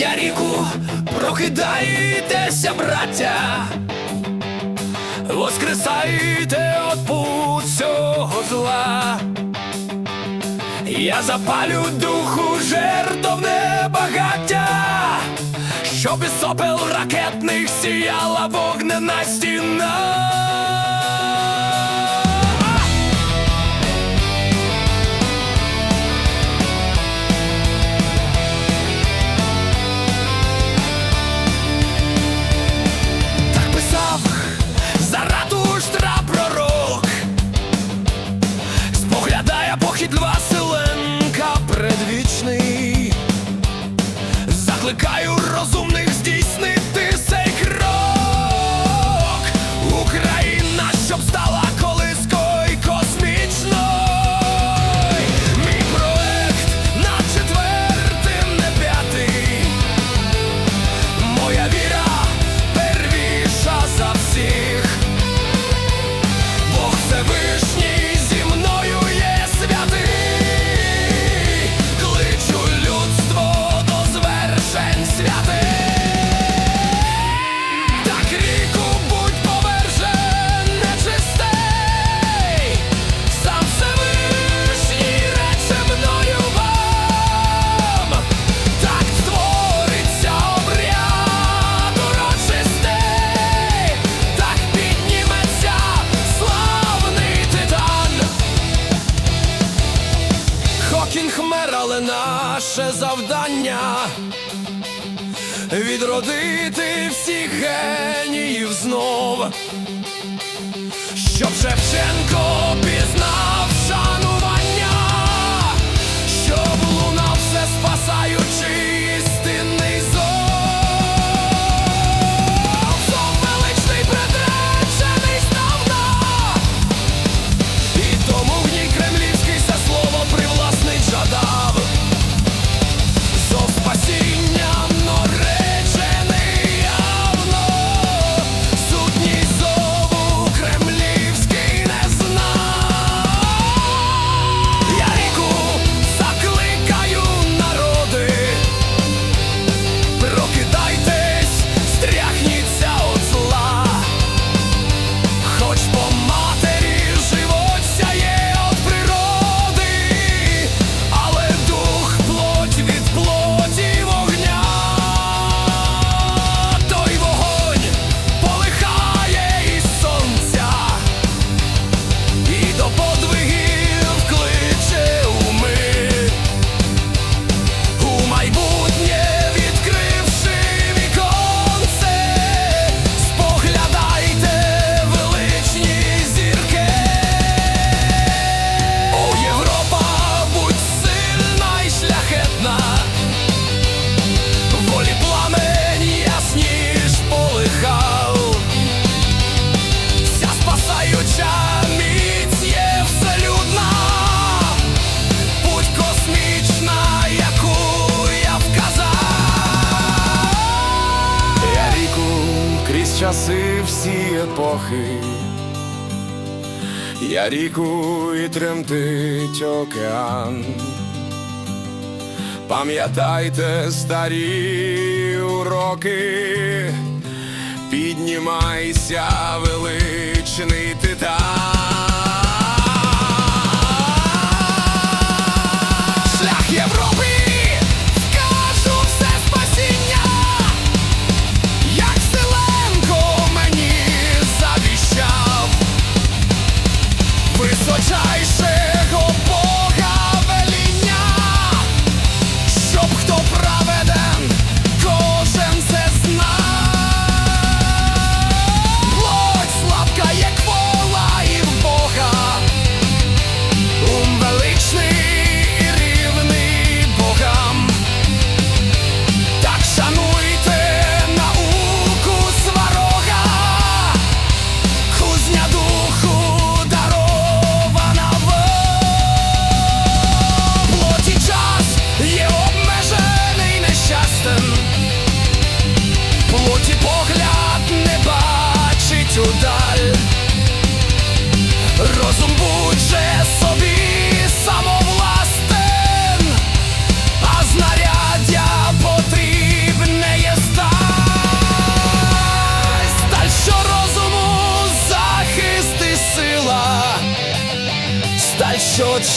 Я ріку прокидайтеся, браття, воскресайте от путь цього зла. Я запалю духу жертовне багаття, щоб із сопел ракетних сіяла вогнена стіна. Шукаю розум. наше завдання відродити всіх геніїв знов, щоб Шевченко. шляхи, я ріку і тремтить океан, пам'ятайте старі уроки, піднімайся величний титан.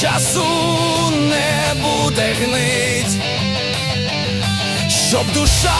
Часу не буде гнить, щоб душа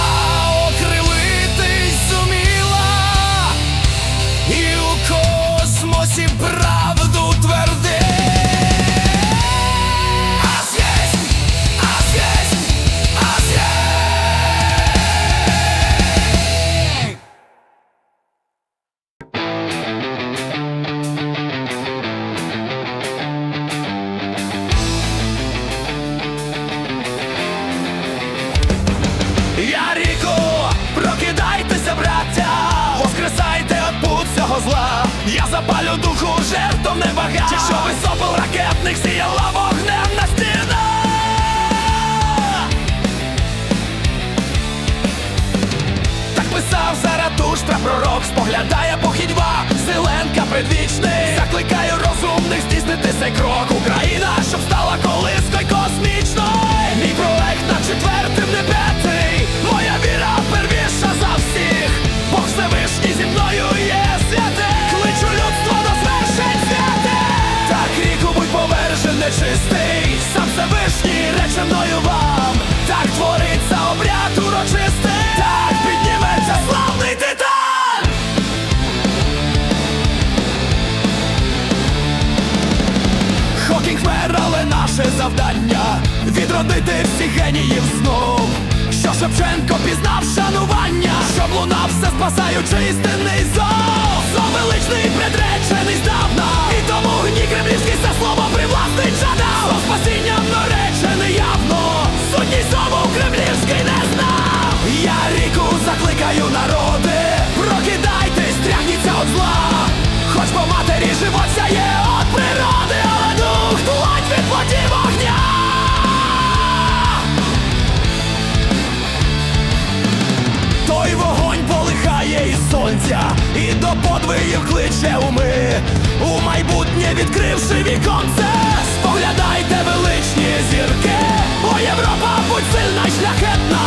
запалю духу жертв небагать Чи що висопил ракетних сіяла вогнем на стінах Так писав Заратуштра пророк, споглядає похідьба, Зеленка предвічний. Закликаю розумних здійснити цей крок Сам Всевишній рече мною вам. Так твориться обряд урочистий. Так підніметься славний титан. Хокінг вмер, але наше завдання Відродити всіх геніїв знов Що Шевченко пізнав шанування? Щоб лунав все спасаючи істинний зов. Зо величний предречений здавна. І тому гній кремлівський це слово привласнить жадав Зов спасінням сонця, і до подвигів кличе уми. У майбутнє відкривши віконце, споглядайте величні зірки. О, Європа, будь сильна й шляхетна,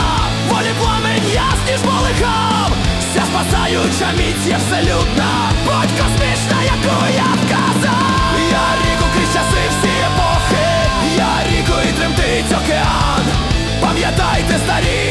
волі пламень ясні ж полихав. Вся спасаюча міць є вселюдна, будь космічна, яку я вказав. Я ріку крізь часи всі епохи, я ріку і тремтить океан. Пам'ятайте старі